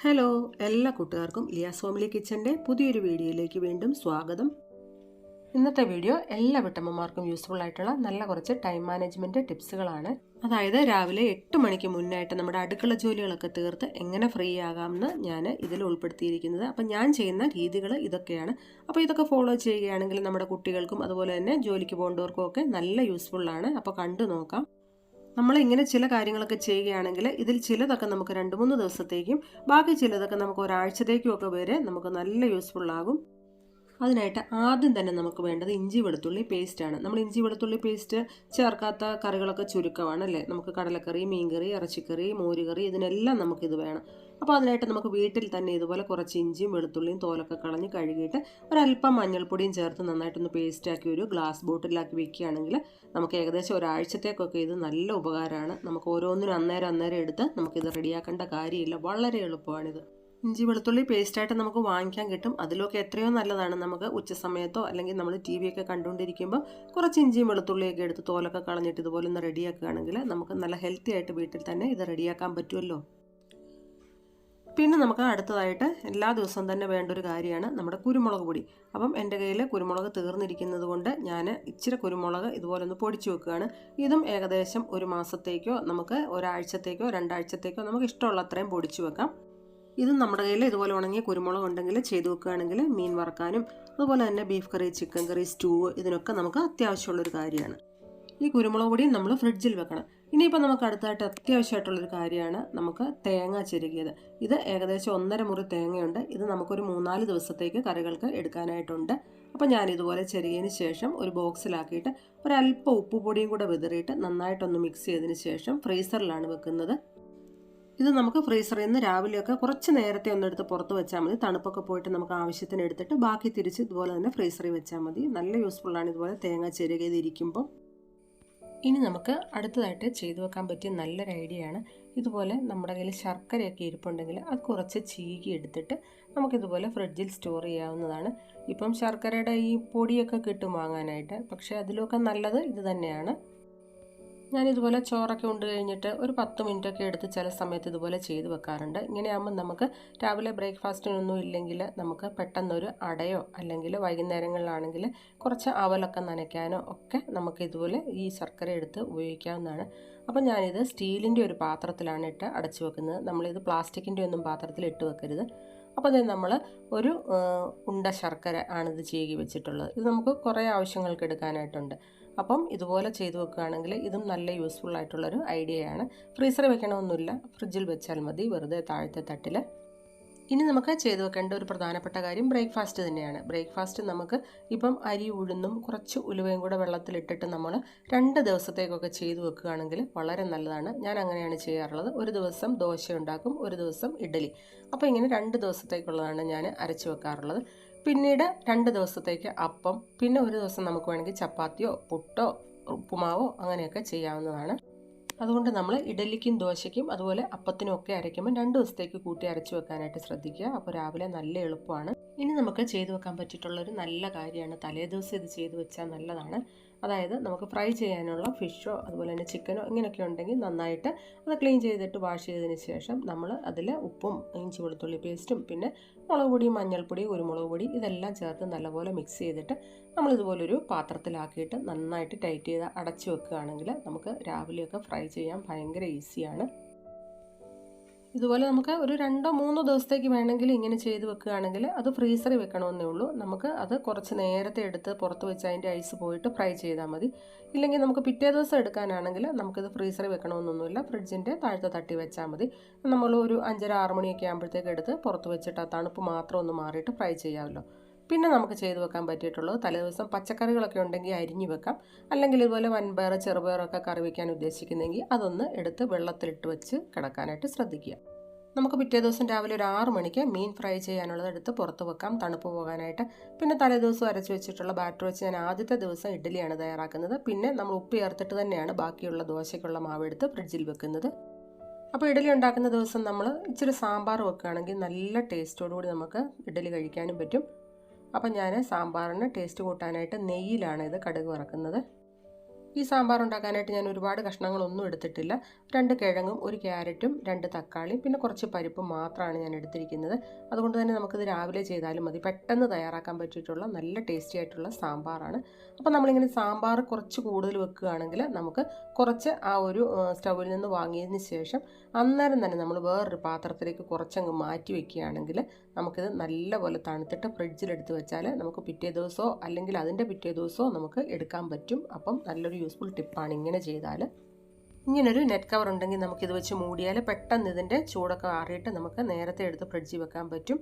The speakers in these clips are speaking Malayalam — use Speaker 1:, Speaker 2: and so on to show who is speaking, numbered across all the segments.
Speaker 1: ഹലോ എല്ലാ കൂട്ടുകാർക്കും ലിയാസ് ഫാമിലി കിച്ചന്റെ പുതിയൊരു വീഡിയോയിലേക്ക് വീണ്ടും സ്വാഗതം. ഇന്നത്തെ വീഡിയോ എല്ലാ വീട്ടമ്മമാർക്കും യൂസ്ഫുൾ ആയിട്ടുള്ള നല്ല കുറച്ച് ടൈം മാനേജ്മെന്റ് ടിപ്സുകളാണ് അതായത് രാവിലെ എട്ട് മണിക്ക് മുന്നായിട്ട് നമ്മുടെ അടുക്കള ജോലികളൊക്കെ തീർത്ത് എങ്ങനെ ഫ്രീ ആകാമെന്ന് ഞാൻ ഇതിൽ ഉൾപ്പെടുത്തിയിരിക്കുന്നത്. അപ്പം ഞാൻ ചെയ്യുന്ന രീതികൾ ഇതൊക്കെയാണ്. അപ്പോൾ ഇതൊക്കെ ഫോളോ ചെയ്യുകയാണെങ്കിൽ നമ്മുടെ കുട്ടികൾക്കും അതുപോലെ തന്നെ ജോലിക്ക് പോകേണ്ടവർക്കും ഒക്കെ നല്ല യൂസ്ഫുള്ളാണ് അപ്പോൾ കണ്ടു നോക്കാം. നമ്മൾ ഇങ്ങനെ ചില കാര്യങ്ങളൊക്കെ ചെയ്യുകയാണെങ്കിൽ ഇതിൽ ചിലതൊക്കെ നമുക്ക് രണ്ട് മൂന്ന് ദിവസത്തേക്കും ബാക്കി ചിലതൊക്കെ നമുക്ക് ഒരാഴ്ചത്തേക്കും ഒക്കെ വരെ നമുക്ക് നല്ല യൂസ്ഫുൾ ആകും. അതിനായിട്ട് ആദ്യം തന്നെ നമുക്ക് വേണ്ടത് ഇഞ്ചി വെളുത്തുള്ളി പേസ്റ്റാണ് നമ്മൾ ഇഞ്ചി വെളുത്തുള്ളി പേസ്റ്റ് ചേർക്കാത്ത കറികളൊക്കെ ചുരുക്കമാണ് അല്ലേ? നമുക്ക് കടലക്കറി മീൻകറി ഇറച്ചിക്കറി മോരുകറി ഇതിനെല്ലാം നമുക്കിത് വേണം. അപ്പോൾ അതിനായിട്ട് നമുക്ക് വീട്ടിൽ തന്നെ ഇതുപോലെ കുറച്ച് ഇഞ്ചിയും വെളുത്തുള്ളിയും തോലൊക്കെ കളഞ്ഞ് കഴുകിയിട്ട് ഒരല്പം മഞ്ഞൾപ്പൊടിയും ചേർത്ത് നന്നായിട്ടൊന്ന് പേസ്റ്റാക്കി ഒരു ഗ്ലാസ് ബോട്ടിലാക്കി വെക്കുകയാണെങ്കിൽ നമുക്ക് ഏകദേശം ഒരാഴ്ചത്തേക്കൊക്കെ ഇത് നല്ല ഉപകാരമാണ്. നമുക്ക് ഓരോന്നിനും അന്നേരം അന്നേരം എടുത്ത് നമുക്കിത് റെഡിയാക്കേണ്ട കാര്യമില്ല. വളരെ എളുപ്പമാണിത്. ഇഞ്ചി വെളുത്തുള്ളി പേസ്റ്റായിട്ട് നമുക്ക് വാങ്ങിക്കാൻ കിട്ടും. അതിലൊക്കെ എത്രയോ നല്ലതാണ്. നമുക്ക് ഉച്ച സമയത്തോ അല്ലെങ്കിൽ നമ്മൾ ടി വി ഒക്കെ കണ്ടുകൊണ്ടിരിക്കുമ്പോൾ കുറച്ച് ഇഞ്ചിയും വെളുത്തുള്ളിയൊക്കെ എടുത്ത് തോലൊക്കെ കളഞ്ഞിട്ട് ഇതുപോലെ ഒന്ന് റെഡിയാക്കുകയാണെങ്കിൽ നമുക്ക് നല്ല ഹെൽത്തി ആയിട്ട് വീട്ടിൽ തന്നെ ഇത് റെഡിയാക്കാൻ പറ്റുമല്ലോ. പിന്നെ നമുക്ക് അടുത്തതായിട്ട് എല്ലാ ദിവസവും തന്നെ വേണ്ട ഒരു കാര്യമാണ് നമ്മുടെ കുരുമുളക് പൊടി. അപ്പം എന്റെ കയ്യിൽ കുരുമുളക് തീർന്നിരിക്കുന്നത് കൊണ്ട് ഞാൻ ഇച്ചിരി കുരുമുളക് ഇതുപോലെ ഒന്ന് പൊടിച്ചു വെക്കുകയാണ്. ഇതും ഏകദേശം ഒരു മാസത്തേക്കോ നമുക്ക് ഒരാഴ്ചത്തേക്കോ രണ്ടാഴ്ചത്തേക്കോ നമുക്ക് ഇഷ്ടമുള്ള അത്രയും പൊടിച്ചു വെക്കാം. ഇതും നമ്മുടെ കയ്യിൽ ഇതുപോലെ ഉണങ്ങിയ കുരുമുളക് ഉണ്ടെങ്കിൽ ചെയ്ത് വെക്കുകയാണെങ്കിൽ മീൻ വറക്കാനും അതുപോലെ തന്നെ beef curry chicken curry stew ഇതിനൊക്കെ നമുക്ക് അത്യാവശ്യമുള്ളൊരു കാര്യമാണ്. ഈ കുരുമുളക് പൊടിയും നമ്മൾ ഫ്രിഡ്ജിൽ വെക്കണം. ഇനിയിപ്പോൾ നമുക്ക് അടുത്തായിട്ട് അത്യാവശ്യമായിട്ടുള്ളൊരു കാര്യമാണ് നമുക്ക് തേങ്ങ ചെരുകിയത്. ഇത് ഏകദേശം ഒന്നര മുറി തേങ്ങയുണ്ട്. ഇത് നമുക്കൊരു മൂന്നാൽ ദിവസത്തേക്ക് കറികൾക്ക് എടുക്കാനായിട്ടുണ്ട്. അപ്പോൾ ഞാൻ ഇതുപോലെ ചെറിയതിന് ശേഷം ഒരു ബോക്സിലാക്കിയിട്ട് ഒരല്പം ഉപ്പുപൊടിയും കൂടെ വിതറിയിട്ട് നന്നായിട്ടൊന്ന് മിക്സ് ചെയ്തതിന് ശേഷം ഫ്രീസറിലാണ് വെക്കുന്നത്. ഇത് നമുക്ക് ഫ്രീസറിൽ നിന്ന് രാവിലെയൊക്കെ കുറച്ച് നേരത്തെ ഒന്ന് എടുത്ത് പുറത്ത് വെച്ചാൽ മതി. തണുപ്പൊക്കെ പോയിട്ട് നമുക്ക് ആവശ്യത്തിന് എടുത്തിട്ട് ബാക്കി തിരിച്ച് ഇതുപോലെ തന്നെ ഫ്രീസറിൽ വെച്ചാൽ മതി. നല്ല യൂസ്ഫുള്ളാണ് ഇതുപോലെ തേങ്ങ ചെരുകയിലിരിക്കുമ്പോൾ ഇനി നമുക്ക് അടുത്തതായിട്ട് ചെയ്തു വെക്കാൻ പറ്റിയ നല്ലൊരു ഐഡിയ ആണ് ഇതുപോലെ നമ്മുടെ കയ്യിൽ ശർക്കരയൊക്കെ ഇരിപ്പുണ്ടെങ്കിൽ അത് കുറച്ച് ചീകി എടുത്തിട്ട് നമുക്കിതുപോലെ ഫ്രിഡ്ജിൽ സ്റ്റോർ ചെയ്യാവുന്നതാണ്. ഇപ്പം ശർക്കരയുടെ ഈ പൊടിയൊക്കെ കിട്ടും വാങ്ങാനായിട്ട്. പക്ഷേ അതിലൊക്കെ നല്ലത് ഇത് തന്നെയാണ്. ഞാനിതുപോലെ ചോറൊക്കെ ഉണ്ട് കഴിഞ്ഞിട്ട് ഒരു പത്ത് മിനിറ്റൊക്കെ എടുത്ത് ചില സമയത്ത് ഇതുപോലെ ചെയ്ത് വെക്കാറുണ്ട്. ഇങ്ങനെയാകുമ്പോൾ നമുക്ക് രാവിലെ ബ്രേക്ക്ഫാസ്റ്റിനൊന്നും ഇല്ലെങ്കിൽ നമുക്ക് പെട്ടെന്നൊരു അടയോ അല്ലെങ്കിൽ വൈകുന്നേരങ്ങളിലാണെങ്കിൽ കുറച്ച് അവലൊക്കെ നനയ്ക്കാനോ ഒക്കെ നമുക്ക് ഇതുപോലെ ഈ ശർക്കര എടുത്ത് ഉപയോഗിക്കാവുന്നതാണ്. അപ്പം ഞാനിത് സ്റ്റീലിന്റെ ഒരു പാത്രത്തിലാണ് ഇട്ട് അടച്ചു വെക്കുന്നത്. നമ്മളിത് പ്ലാസ്റ്റിക്കിന്റെ ഒന്നും പാത്രത്തിൽ ഇട്ട് വെക്കരുത്. അപ്പോൾ അത് നമ്മൾ ഒരു ഉണ്ട ശർക്കര ആണിത് ചീകി വെച്ചിട്ടുള്ളത്. ഇത് നമുക്ക് കുറേ ആവശ്യങ്ങൾക്ക് എടുക്കാനായിട്ടുണ്ട്. അപ്പം ഇതുപോലെ ചെയ്തു വെക്കുകയാണെങ്കിൽ ഇതും നല്ല യൂസ്ഫുൾ ആയിട്ടുള്ളൊരു ഐഡിയയാണ് ഫ്രീസറിൽ വെക്കണമൊന്നുമില്ല ഫ്രിഡ്ജിൽ വെച്ചാൽ മതി. വെറുതെ താഴത്തെ തട്ടിൽ ഇനി നമുക്ക് ചെയ്തു വെക്കേണ്ട ഒരു പ്രധാനപ്പെട്ട കാര്യം ബ്രേക്ക്ഫാസ്റ്റ് തന്നെയാണ്. ബ്രേക്ക്ഫാസ്റ്റ് നമുക്ക് ഇപ്പം അരി ഉഴുന്നും കുറച്ച് ഉലുവയും കൂടെ വെള്ളത്തിലിട്ടിട്ട് നമ്മൾ രണ്ട് ദിവസത്തേക്കൊക്കെ ചെയ്തു വെക്കുകയാണെങ്കിൽ വളരെ നല്ലതാണ്. ഞാൻ അങ്ങനെയാണ് ചെയ്യാറുള്ളത്. ഒരു ദിവസം ദോശ ഉണ്ടാക്കും ഒരു ദിവസം ഇഡലി അപ്പോൾ ഇങ്ങനെ രണ്ട് ദിവസത്തേക്കുള്ളതാണ് ഞാൻ അരച്ച് വെക്കാറുള്ളത്. പിന്നീട് രണ്ട് ദിവസത്തേക്ക് അപ്പം പിന്നെ ഒരു ദിവസം നമുക്ക് വേണമെങ്കിൽ ചപ്പാത്തിയോ പുട്ടോ ഉപ്പുമാവോ അങ്ങനെയൊക്കെ ചെയ്യാവുന്നതാണ്. അതുകൊണ്ട് നമ്മൾ ഇഡലിക്കും ദോശയ്ക്കും അതുപോലെ അപ്പത്തിനും ഒക്കെ അരയ്ക്കുമ്പോൾ രണ്ട് ദിവസത്തേക്ക് കൂട്ടി അരച്ചു വെക്കാനായിട്ട് ശ്രദ്ധിക്കുക. അപ്പോൾ രാവിലെ നല്ല എളുപ്പമാണ്. ഇനി നമുക്ക് ചെയ്തു വെക്കാൻ പറ്റിയിട്ടുള്ളൊരു നല്ല കാര്യമാണ് തലേ ദിവസം ഇത് ചെയ്തു വെച്ചാൽ നല്ലതാണ്. അതായത് നമുക്ക് ഫ്രൈ ചെയ്യാനുള്ള ഫിഷോ അതുപോലെ തന്നെ ചിക്കനോ ഇങ്ങനെയൊക്കെ ഉണ്ടെങ്കിൽ നന്നായിട്ട് അത് ക്ലീൻ ചെയ്തിട്ട് വാഷ് ചെയ്തതിന് ശേഷം നമ്മൾ അതിൽ ഉപ്പും ഇഞ്ചി വെളുത്തുള്ളി പേസ്റ്റും പിന്നെ മുളക് പൊടി മഞ്ഞൾപ്പൊടി കുരുമുളക് പൊടി ഇതെല്ലാം ചേർത്ത് നല്ലപോലെ മിക്സ് ചെയ്തിട്ട് നമ്മളിതുപോലൊരു പാത്രത്തിലാക്കിയിട്ട് നന്നായിട്ട് ടൈറ്റ് ചെയ്ത് അടച്ചു വെക്കുകയാണെങ്കിൽ നമുക്ക് രാവിലെയൊക്കെ ഫ്രൈ ചെയ്യാൻ ഭയങ്കര ഈസിയാണ് ഇതുപോലെ നമുക്ക് ഒരു രണ്ടോ മൂന്നോ ദിവസത്തേക്ക് വേണമെങ്കിൽ ഇങ്ങനെ ചെയ്ത് വെക്കുകയാണെങ്കിൽ അത് ഫ്രീസറിൽ വെക്കണമെന്നേ ഉള്ളൂ. നമുക്ക് അത് കുറച്ച് നേരത്തെ എടുത്ത് പുറത്ത് വെച്ച് അതിന്റെ ഐസ് പോയിട്ട് ഫ്രൈ ചെയ്താൽ മതി. ഇല്ലെങ്കിൽ നമുക്ക് പിറ്റേ ദിവസം എടുക്കാനാണെങ്കിൽ നമുക്കിത് ഫ്രീസറിൽ വെക്കണമെന്നൊന്നുമില്ല. ഫ്രിഡ്ജിന്റെ താഴത്തെ തട്ടി വെച്ചാൽ മതി. നമ്മൾ ഒരു അഞ്ചര ആറ് മണിയൊക്കെ ആകുമ്പോഴത്തേക്ക് എടുത്ത് പുറത്ത് വെച്ചിട്ട് ആ തണുപ്പ് മാത്രം ഒന്ന് മാറിയിട്ട് ഫ്രൈ ചെയ്യാമല്ലോ. പിന്നെ നമുക്ക് ചെയ്തു വെക്കാൻ പറ്റിയിട്ടുള്ളത് തലേദിവസം പച്ചക്കറികളൊക്കെ ഉണ്ടെങ്കിൽ അരിഞ്ഞു വെക്കാം. അല്ലെങ്കിൽ ഇതുപോലെ വൻപയർ ചെറുപയറൊക്കെ കറി വയ്ക്കാൻ ഉദ്ദേശിക്കുന്നെങ്കിൽ അതൊന്ന് എടുത്ത് വെള്ളത്തിലിട്ട് വെച്ച് കിടക്കാനായിട്ട് ശ്രദ്ധിക്കുക. നമുക്ക് പിറ്റേ ദിവസം രാവിലെ ഒരു ആറ് മണിക്ക് മീൻ ഫ്രൈ ചെയ്യാനുള്ളത് എടുത്ത് പുറത്ത് വെക്കാം. തണുപ്പ് പോകാനായിട്ട്. പിന്നെ തലേ ദിവസം അരച്ച് വെച്ചിട്ടുള്ള ബാറ്റർ വെച്ച് ഞാൻ ആദ്യത്തെ ദിവസം ഇഡ്ഡലിയാണ് തയ്യാറാക്കുന്നത്. പിന്നെ നമ്മൾ ഉപ്പ് ചേർത്തിട്ട് തന്നെയാണ് ബാക്കിയുള്ള ദോശയ്ക്കുള്ള മാവ് എടുത്ത് ഫ്രിഡ്ജിൽ വെക്കുന്നത്. അപ്പോൾ ഇഡലി ഉണ്ടാക്കുന്ന ദിവസം നമ്മൾ ഇച്ചിരി സാമ്പാർ വെക്കുകയാണെങ്കിൽ നല്ല ടേസ്റ്റോടുകൂടി നമുക്ക് ഇഡലി കഴിക്കാനും പറ്റും. അപ്പം ഞാൻ സാമ്പാറിന് ടേസ്റ്റ് കൂട്ടാനായിട്ട് നെയ്യിലാണ് ഇത് കടുക് വറക്കുന്നത്. ഈ സാമ്പാർ ഉണ്ടാക്കാനായിട്ട് ഞാൻ ഒരുപാട് കഷ്ണങ്ങളൊന്നും എടുത്തിട്ടില്ല. രണ്ട് കിഴങ്ങും ഒരു ക്യാരറ്റും രണ്ട് തക്കാളിയും പിന്നെ കുറച്ച് പരിപ്പും മാത്രമാണ് ഞാൻ എടുത്തിരിക്കുന്നത്. അതുകൊണ്ട് തന്നെ നമുക്കിത് രാവിലെ ചെയ്താലും മതി. പെട്ടെന്ന് തയ്യാറാക്കാൻ പറ്റിയിട്ടുള്ള നല്ല ടേസ്റ്റി ആയിട്ടുള്ള സാമ്പാറാണ്. അപ്പോൾ നമ്മളിങ്ങനെ സാമ്പാർ കുറച്ച് കൂടുതൽ വെക്കുകയാണെങ്കിൽ നമുക്ക് കുറച്ച് ആ ഒരു സ്റ്റൗവിൽ നിന്ന് വാങ്ങിയതിന് ശേഷം അന്നേരം തന്നെ നമ്മൾ വേറൊരു പാത്രത്തിലേക്ക് കുറച്ചങ്ങ് മാറ്റി വെക്കുകയാണെങ്കിൽ നമുക്കിത് നല്ലപോലെ തണുത്തിട്ട് ഫ്രിഡ്ജിലെടുത്ത് വെച്ചാൽ നമുക്ക് പിറ്റേ ദിവസമോ അല്ലെങ്കിൽ അതിന്റെ പിറ്റേ ദിവസമോ നമുക്ക് എടുക്കാൻ പറ്റും. അപ്പം നല്ലൊരു യൂസ്ഫുൾ ടിപ്പാണ് ഇങ്ങനെ ചെയ്താൽ. ഇങ്ങനൊരു നെറ്റ് കവർ ഉണ്ടെങ്കിൽ നമുക്കിത് വെച്ച് മൂടിയാൽ പെട്ടെന്ന് ഇതിന്റെ ചൂടൊക്കെ ആറിയിട്ട് നമുക്ക് നേരത്തെ എടുത്ത് ഫ്രിഡ്ജിൽ വെക്കാൻ പറ്റും.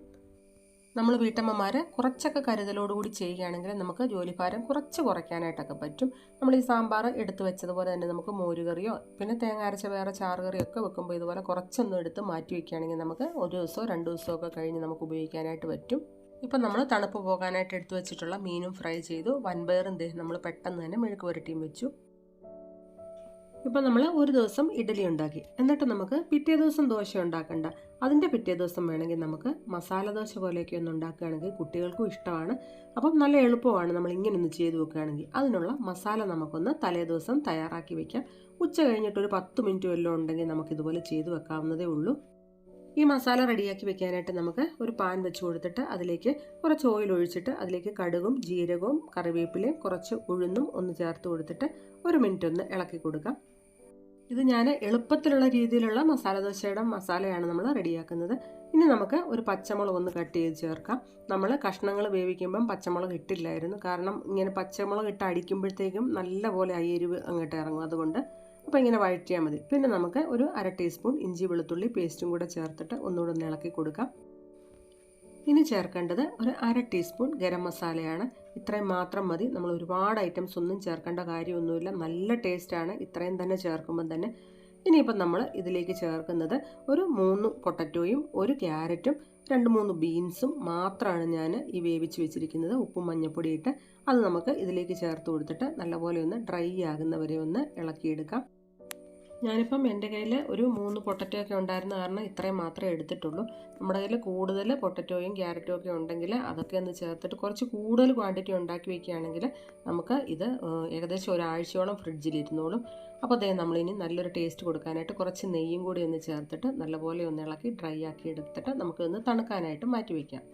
Speaker 1: നമ്മൾ വീട്ടമ്മമാർ കുറച്ചൊക്കെ കരുതലോടുകൂടി ചെയ്യുകയാണെങ്കിൽ നമുക്ക് ജോലിഭാരം കുറച്ച് കുറയ്ക്കാനായിട്ടൊക്കെ പറ്റും. നമ്മൾ ഈ സാമ്പാർ എടുത്ത് വെച്ചതുപോലെ തന്നെ നമുക്ക് മോരുകറിയോ പിന്നെ തേങ്ങ അരച്ച വേറെ ചാറുകറിയോ ഒക്കെ വെക്കുമ്പോൾ ഇതുപോലെ കുറച്ചൊന്നും എടുത്ത് മാറ്റി വയ്ക്കുകയാണെങ്കിൽ നമുക്ക് ഒരു ദിവസമോ രണ്ട് ദിവസമോ ഒക്കെ കഴിഞ്ഞ് നമുക്ക് ഉപയോഗിക്കാനായിട്ട് പറ്റും. ഇപ്പം നമ്മൾ തണുപ്പ് പോകാനായിട്ട് എടുത്തു വെച്ചിട്ടുള്ള മീനും ഫ്രൈ ചെയ്തു. വൻപയറും ദേഹം നമ്മൾ പെട്ടെന്ന് തന്നെ മെഴുക്ക് പുരട്ടിയും വെച്ചു. ഇപ്പം നമ്മൾ ഒരു ദിവസം ഇഡലി ഉണ്ടാക്കി. എന്നിട്ട് നമുക്ക് പിറ്റേ ദിവസം ദോശ ഉണ്ടാക്കണ്ട. അതിന്റെ പിറ്റേ ദിവസം വേണമെങ്കിൽ നമുക്ക് മസാല ദോശ പോലെയൊക്കെ ഒന്ന് ഉണ്ടാക്കുകയാണെങ്കിൽ കുട്ടികൾക്കും ഇഷ്ടമാണ്. അപ്പം നല്ല എളുപ്പമാണ് നമ്മൾ ഇങ്ങനെ ഒന്ന് ചെയ്ത് വെക്കുകയാണെങ്കിൽ അതിനുള്ള മസാല നമുക്കൊന്ന് തലേ ദിവസം തയ്യാറാക്കി വെക്കാം. ഉച്ച കഴിഞ്ഞിട്ട് ഒരു പത്ത് മിനിറ്റ് വല്ലതും ഉണ്ടെങ്കിൽ നമുക്കിതുപോലെ ചെയ്ത് വെക്കാവുന്നതേ ഉള്ളൂ. ഈ മസാല റെഡിയാക്കി വെക്കാനായിട്ട് നമുക്ക് ഒരു പാൻ വെച്ച് കൊടുത്തിട്ട് അതിലേക്ക് കുറച്ച് ഓയിൽ ഒഴിച്ചിട്ട് അതിലേക്ക് കടുകും ജീരകവും കറിവേപ്പിലയും കുറച്ച് ഉഴുന്നും ഒന്ന് ചേർത്ത് കൊടുത്തിട്ട് ഒരു മിനിറ്റ് ഒന്ന് ഇളക്കി കൊടുക്കാം. ഇത് ഞാൻ എളുപ്പത്തിലുള്ള രീതിയിലുള്ള മസാല ദോശയുടെ മസാലയാണ് നമ്മൾ റെഡിയാക്കുന്നത്. ഇനി നമുക്ക് ഒരു പച്ചമുളക് ഒന്ന് കട്ട് ചെയ്ത് ചേർക്കാം. നമ്മൾ കഷ്ണങ്ങൾ വേവിക്കുമ്പം പച്ചമുളക് ഇട്ടില്ലായിരുന്നു. കാരണം ഇങ്ങനെ പച്ചമുളക് ഇട്ട് അടിക്കുമ്പോഴത്തേക്കും നല്ലപോലെ എരിവ് അങ്ങോട്ട് ഇറങ്ങും അതുകൊണ്ട്. അപ്പോൾ ഇങ്ങനെ വഴറ്റിയാൽ മതി. പിന്നെ നമുക്ക് ഒരു അര ടീസ്പൂൺ ഇഞ്ചി വെളുത്തുള്ളി പേസ്റ്റും കൂടെ ചേർത്തിട്ട് ഒന്നുകൂടെ ഒന്ന് ഇളക്കി കൊടുക്കാം. ഇനി ചേർക്കേണ്ടത് ഒരു അര ടീസ്പൂൺ ഗരം മസാലയാണ്. ഇത്രയും മാത്രം മതി. നമ്മൾ ഒരുപാട് ഐറ്റംസ് ഒന്നും ചേർക്കേണ്ട കാര്യമൊന്നുമില്ല. നല്ല ടേസ്റ്റാണ് ഇത്രയും തന്നെ ചേർക്കുമ്പം തന്നെ ഇനിയിപ്പം നമ്മൾ ഇതിലേക്ക് ചേർക്കുന്നത് ഒരു മൂന്ന് പൊട്ടറ്റോയും ഒരു ക്യാരറ്റും രണ്ട് മൂന്ന് ബീൻസും മാത്രമാണ് ഞാൻ ഈ വേവിച്ച് വെച്ചിരിക്കുന്നത്. ഉപ്പും മഞ്ഞപ്പൊടി ഇട്ട് അത് നമുക്ക് ഇതിലേക്ക് ചേർത്ത് കൊടുത്തിട്ട് നല്ലപോലെ ഒന്ന് ഡ്രൈ ആകുന്നവരെ ഒന്ന് ഇളക്കിയെടുക്കാം. ഞാനിപ്പം എന്റെ കയ്യിൽ ഒരു മൂന്ന് പൊട്ടറ്റോ ഒക്കെ ഉണ്ടായിരുന്ന കാരണം ഇത്രയും മാത്രമേ എടുത്തിട്ടുള്ളൂ. നമ്മുടെ കയ്യിൽ കൂടുതൽ പൊട്ടറ്റോയും ക്യാരറ്റും ഒക്കെ ഉണ്ടെങ്കിൽ അതൊക്കെ ഒന്ന് ചേർത്തിട്ട് കുറച്ച് കൂടുതൽ ക്വാണ്ടിറ്റി ഉണ്ടാക്കി വയ്ക്കുകയാണെങ്കിൽ നമുക്ക് ഇത് ഏകദേശം ഒരാഴ്ചയോളം ഫ്രിഡ്ജിലിരുന്നോളും അപ്പോൾ അതേ നമ്മളിനി നല്ലൊരു ടേസ്റ്റ് കൊടുക്കാനായിട്ട് കുറച്ച് നെയ്യും കൂടി ഒന്ന് ചേർത്തിട്ട് നല്ലപോലെ ഒന്ന് ഇളക്കി ഡ്രൈ ആക്കി എടുത്തിട്ട് നമുക്കൊന്ന് തണുക്കാനായിട്ട് മാറ്റി വയ്ക്കാം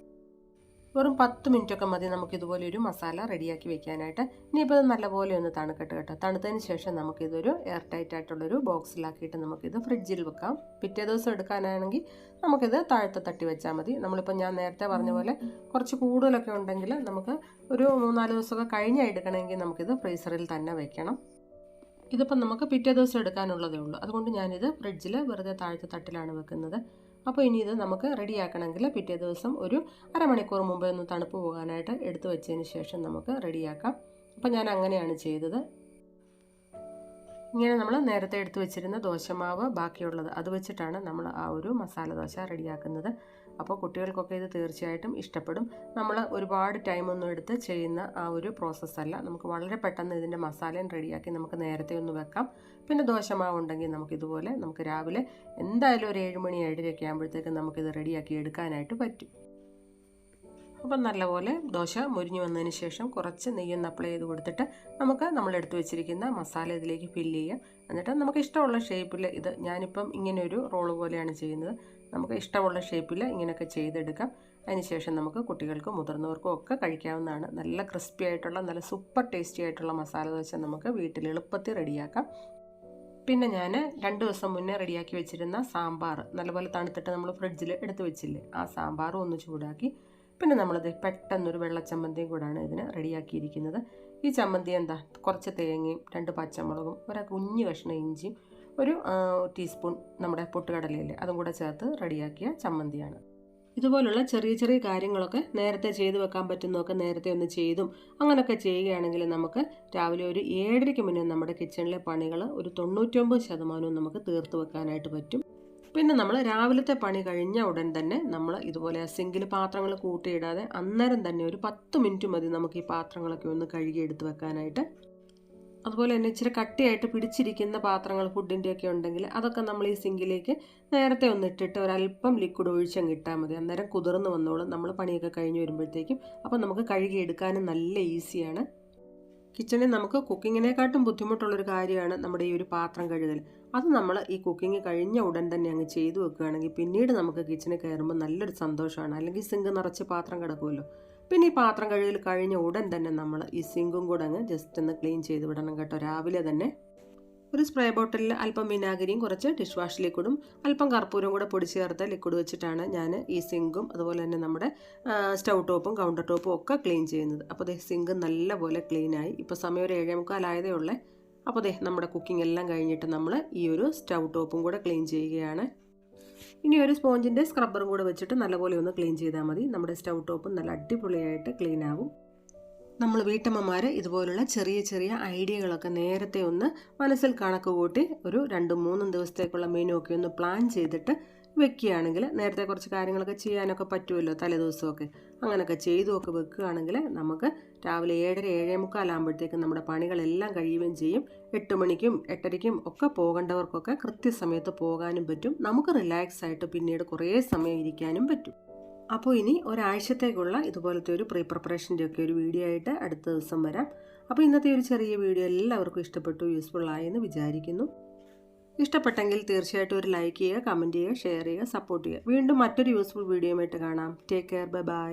Speaker 1: വെറും പത്ത് മിനിറ്റൊക്കെ മതി നമുക്ക് ഇതുപോലെ ഒരു മസാല റെഡിയാക്കി വെക്കാനായിട്ട്. ഇനിയിപ്പോൾ ഇത് നല്ലപോലെ ഒന്ന് തണുക്കട്ടെ കേട്ടോ. തണുത്തതിന് ശേഷം നമുക്കിതൊരു എയർ ടൈറ്റ് ആയിട്ടുള്ളൊരു ബോക്സിലാക്കിയിട്ട് നമുക്കിത് ഫ്രിഡ്ജിൽ വെക്കാം. പിറ്റേ ദിവസം എടുക്കാനാണെങ്കിൽ നമുക്കിത് താഴത്തെ തട്ടി വെച്ചാൽ മതി. നമ്മളിപ്പോൾ ഞാൻ നേരത്തെ പറഞ്ഞ പോലെ കുറച്ച് കൂടുതലൊക്കെ ഉണ്ടെങ്കിൽ നമുക്ക് ഒരു മൂന്നാൽ ദിവസമൊക്കെ കഴിഞ്ഞ് എടുക്കണമെങ്കിൽ നമുക്കിത് ഫ്രീസറിൽ തന്നെ വെക്കണം. ഇതിപ്പം നമുക്ക് പിറ്റേ ദിവസം എടുക്കാനുള്ളതേ ഉള്ളൂ. അതുകൊണ്ട് ഞാനിത് ഫ്രിഡ്ജിൽ വെറുതെ താഴത്തെ തട്ടിലാണ് വെക്കുന്നത്. അപ്പോൾ ഇനി ഇത് നമുക്ക് റെഡിയാക്കണമെങ്കിൽ പിറ്റേ ദിവസം ഒരു അരമണിക്കൂർ മുമ്പേ ഒന്ന് തണുപ്പ് പോകാനായിട്ട് എടുത്തു വെച്ചതിന് ശേഷം നമുക്ക് റെഡിയാക്കാം. അപ്പോൾ ഞാൻ അങ്ങനെയാണ് ചെയ്തത്. ഇങ്ങനെ നമ്മൾ നേരത്തെ എടുത്തു വെച്ചിരുന്ന ദോശമാവ് ബാക്കിയുള്ളത് അത് വെച്ചിട്ടാണ് നമ്മൾ ആ ഒരു മസാല ദോശ റെഡിയാക്കുന്നത്. അപ്പോൾ കുട്ടികൾക്കൊക്കെ ഇത് തീർച്ചയായിട്ടും ഇഷ്ടപ്പെടും. നമ്മൾ ഒരുപാട് ടൈമൊന്നും എടുത്ത് ചെയ്യുന്ന ആ ഒരു പ്രോസസ്സല്ല നമുക്ക് വളരെ പെട്ടെന്ന് ഇതിന്റെ മസാലയും റെഡിയാക്കി നമുക്ക് നേരത്തെ ഒന്ന് വെക്കാം. പിന്നെ ദോശമാവ് ഉണ്ടെങ്കിൽ നമുക്കിതുപോലെ നമുക്ക് രാവിലെ എന്തായാലും ഒരു ഏഴ് മണി ഏഴരയൊക്കെ ആകുമ്പോഴത്തേക്കും നമുക്കിത് റെഡിയാക്കി എടുക്കാനായിട്ട് പറ്റും. അപ്പം നല്ലപോലെ ദോശ മുരിഞ്ഞു വന്നതിന് ശേഷം കുറച്ച് നെയ്യൊന്ന് അപ്ലൈ ചെയ്ത് കൊടുത്തിട്ട് നമുക്ക് നമ്മൾ എടുത്തു വെച്ചിരിക്കുന്ന മസാല ഇതിലേക്ക് ഫില്ല് ചെയ്യാം. എന്നിട്ട് നമുക്ക് ഇഷ്ടമുള്ള ഷേപ്പിൽ ഇത് ഞാനിപ്പം ഇങ്ങനെ ഒരു റോൾ പോലെയാണ് ചെയ്യുന്നത്. നമുക്ക് ഇഷ്ടമുള്ള ഷേപ്പിൽ ഇങ്ങനെയൊക്കെ ചെയ്തെടുക്കാം. അതിനുശേഷം നമുക്ക് കുട്ടികൾക്കും മുതിർന്നവർക്കും ഒക്കെ കഴിക്കാവുന്നതാണ്. നല്ല ക്രിസ്പി ആയിട്ടുള്ള നല്ല സൂപ്പർ ടേസ്റ്റി ആയിട്ടുള്ള മസാല ദോശ നമുക്ക് വീട്ടിൽ എളുപ്പത്തിൽ റെഡിയാക്കാം. പിന്നെ ഞാൻ രണ്ട് ദിവസം മുന്നേ റെഡിയാക്കി വെച്ചിരുന്ന സാമ്പാർ നല്ലപോലെ തണുത്തിട്ട് നമ്മൾ ഫ്രിഡ്ജിൽ എടുത്ത് വെച്ചില്ലേ ആ സാമ്പാറും ഒന്ന് ചൂടാക്കി. പിന്നെ നമ്മളത് പെട്ടെന്നൊരു വെള്ളച്ചമ്മന്തിയും കൂടാണ് ഇതിന് റെഡിയാക്കിയിരിക്കുന്നത്. ഈ ചമ്മന്തി എന്താ? കുറച്ച് തേങ്ങയും രണ്ട് പച്ചമുളകും ഒരു കുഞ്ഞു കഷ്ണം ഇഞ്ചിയും ഒരു ടീസ്പൂൺ നമ്മുടെ പൊട്ടുകടലയില്ലേ അതും കൂടെ ചേർത്ത് റെഡിയാക്കിയ ചമ്മന്തിയാണ്. ഇതുപോലുള്ള ചെറിയ ചെറിയ കാര്യങ്ങളൊക്കെ നേരത്തെ ചെയ്തു വെക്കാൻ പറ്റുന്നതൊക്കെ നേരത്തെ ഒന്ന് ചെയ്തും അങ്ങനെയൊക്കെ ചെയ്യുകയാണെങ്കിൽ നമുക്ക് രാവിലെ ഒരു ഏഴരയ്ക്ക് മുന്നേ നമ്മുടെ കിച്ചണിലെ പണികൾ ഒരു തൊണ്ണൂറ്റൊമ്പത് ശതമാനവും നമുക്ക് തീർത്ത് വെക്കാനായിട്ട് പറ്റും. പിന്നെ നമ്മൾ രാവിലത്തെ പണി കഴിഞ്ഞ ഉടൻ തന്നെ നമ്മൾ ഇതുപോലെ സിങ്കിൽ പാത്രങ്ങൾ കൂട്ടിയിടാതെ അന്നേരം തന്നെ ഒരു പത്ത് മിനിറ്റ് മതി നമുക്ക് ഈ പാത്രങ്ങളൊക്കെ ഒന്ന് കഴുകി എടുത്ത് വെക്കാനായിട്ട്. അതുപോലെ തന്നെ ഇച്ചിരി കട്ടിയായിട്ട് പിടിച്ചിരിക്കുന്ന പാത്രങ്ങൾ ഫുഡിന്റെയൊക്കെ ഉണ്ടെങ്കിൽ അതൊക്കെ നമ്മൾ ഈ സിങ്കിലേക്ക് നേരത്തെ ഒന്ന് ഇട്ടിട്ട് ഒരല്പം ലിക്വിഡ് ഒഴിച്ചങ്ങ് ഇട്ടാൽ മതി. അന്നേരം കുതിർന്ന് വന്നോളും. നമ്മൾ പണിയൊക്കെ കഴിഞ്ഞ് വരുമ്പോഴത്തേക്കും അപ്പോൾ നമുക്ക് കഴുകി എടുക്കാനും നല്ല ഈസിയാണ്. കിച്ചണിൽ നമുക്ക് കുക്കിങ്ങിനെക്കാട്ടും ബുദ്ധിമുട്ടുള്ളൊരു കാര്യമാണ് നമ്മുടെ ഈ ഒരു പാത്രം കഴുകൽ. അത് നമ്മൾ ഈ കുക്കിംഗ് കഴിഞ്ഞ ഉടൻ തന്നെ അങ്ങ് ചെയ്തു വെക്കുകയാണെങ്കിൽ പിന്നീട് നമുക്ക് കിച്ചണിൽ കയറുമ്പോൾ നല്ലൊരു സന്തോഷമാണ്. അല്ലെങ്കിൽ സിങ്ക് നിറച്ച് പാത്രം കിടക്കുമല്ലോ. പിന്നെ ഈ പാത്രം കഴുകൽ കഴിഞ്ഞ ഉടൻ തന്നെ നമ്മൾ ഈ സിങ്കും കൂടെ അങ്ങ് ജസ്റ്റ് ഒന്ന് ക്ലീൻ ചെയ്ത് വിടണം കേട്ടോ. രാവിലെ തന്നെ ഒരു സ്പ്രേ ബോട്ടിലിൽ അല്പം വിനാഗിരിയും കുറച്ച് ഡിഷ് വാഷ് ലിക്വിഡും അല്പം കർപ്പൂരം കൂടെ പൊടി ചേർത്ത ലിക്വിഡ് വെച്ചിട്ടാണ് ഞാൻ ഈ സിങ്കും അതുപോലെ തന്നെ നമ്മുടെ സ്റ്റൗ ടോപ്പും കൗണ്ടർ ടോപ്പും ഒക്കെ ക്ലീൻ ചെയ്യുന്നത്. അപ്പോൾ അതേ സിങ്ക് നല്ലപോലെ ക്ലീനായി ഇപ്പോൾ സമയം ഒരു ഏഴേ മുക്കാലായതേ ഉള്ളേ. അപ്പോൾ അതേ നമ്മുടെ കുക്കിംഗ് എല്ലാം കഴിഞ്ഞിട്ട് നമ്മൾ ഈ ഒരു സ്റ്റൗ ടോപ്പും കൂടെ ക്ലീൻ ചെയ്യുകയാണ്. ഇനി ഒരു സ്പോഞ്ചിന്റെ സ്ക്രബ്ബറും കൂടെ വെച്ചിട്ട് നല്ലപോലെ ഒന്ന് ക്ലീൻ ചെയ്താൽ മതി. നമ്മുടെ സ്റ്റൗ ടോപ്പും നല്ല അടിപൊളിയായിട്ട് ക്ലീൻ ആവും. നമ്മൾ വീട്ടമ്മമാർ ഇതുപോലുള്ള ചെറിയ ചെറിയ ഐഡിയകളൊക്കെ നേരത്തെ ഒന്ന് മനസ്സിൽ കണക്ക് കൂട്ടി ഒരു രണ്ടും മൂന്നും ദിവസത്തേക്കുള്ള മെനു ഒക്കെ ഒന്ന് പ്ലാൻ ചെയ്തിട്ട് വെക്കുകയാണെങ്കിൽ നേരത്തെ കുറച്ച് കാര്യങ്ങളൊക്കെ ചെയ്യാനൊക്കെ പറ്റുമല്ലോ തലേദിവസമൊക്കെ അങ്ങനെയൊക്കെ ചെയ്തുമൊക്കെ വെക്കുകയാണെങ്കിൽ നമുക്ക് രാവിലെ ഏഴര ഏഴേ മുക്കാലാകുമ്പോഴത്തേക്കും നമ്മുടെ പണികളെല്ലാം കഴിയുകയും ചെയ്യും. എട്ട് മണിക്കും എട്ടരയ്ക്കും ഒക്കെ പോകേണ്ടവർക്കൊക്കെ കൃത്യസമയത്ത് പോകാനും പറ്റും. നമുക്ക് റിലാക്സ് ആയിട്ട് പിന്നീട് കുറേ സമയം ഇരിക്കാനും പറ്റും. അപ്പോൾ ഇനി ഒരാഴ്ചത്തേക്കുള്ള ഇതുപോലത്തെ ഒരു പ്രീ പ്രിപ്പറേഷന്റെ ഒക്കെ ഒരു വീഡിയോ ആയിട്ട് അടുത്ത ദിവസം വരാം. അപ്പോൾ ഇന്നത്തെ ഒരു ചെറിയ വീഡിയോ എല്ലാവർക്കും ഇഷ്ടപ്പെട്ടു യൂസ്ഫുൾ ആയെന്ന് വിചാരിക്കുന്നു. ഇഷ്ടപ്പെട്ടെങ്കിൽ തീർച്ചയായിട്ടും ഒരു ലൈക്ക് ചെയ്യുക കമന്റ് ചെയ്യുക ഷെയർ ചെയ്യുക സപ്പോർട്ട് ചെയ്യുക. വീണ്ടും മറ്റൊരു യൂസ്ഫുൾ വീഡിയോയുമായിട്ട് കാണാം. Take care bye bye